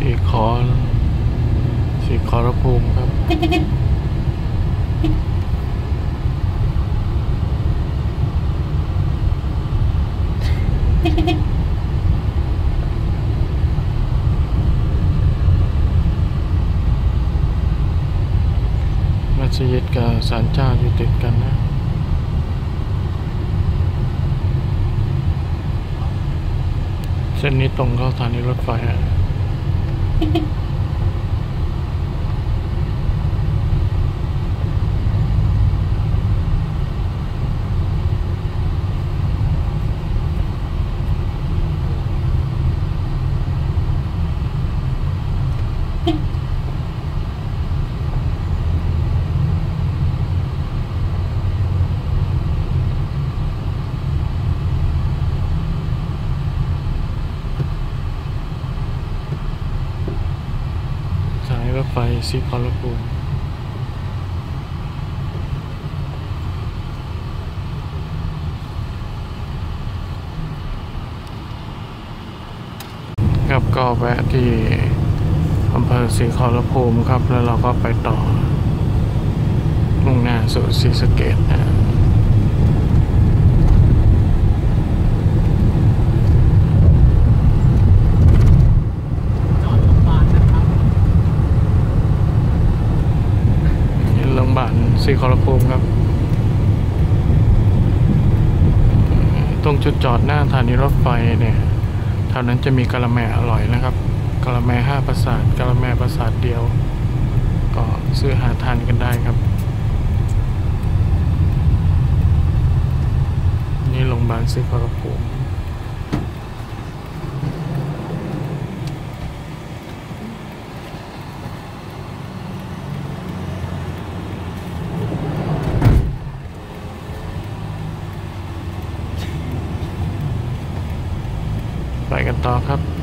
อสีขอรภูมิครับมัสยิดกับศาลเจ้าอยู่ติดกันนะเส้นนี้ตรงเข้าสถานีรถไฟอะ สถานี รถไฟสีขอรภูมิครับก็แวะที่อำเภอศรีขอรภูมิครับ แล้วเราก็ไปต่อมุ่งหน้าสู่ศรีสะเกดนะ จอดโรงพยาบาลนะครับ นี่โรงพยาบาลศ รีขอรภูมิครับ ตรงจุดจอดหน้าสถานีรถไฟเนี่ยแถวนั้นจะมีกะละแมอร่อยนะครับกะละแมห้าประสาทกะละแมประสาทเดียว ก็ซื้อหาทานกันได้ครับ นี่โรงพยาบาลศรีขอรภูมิ ไปกันต่อครับ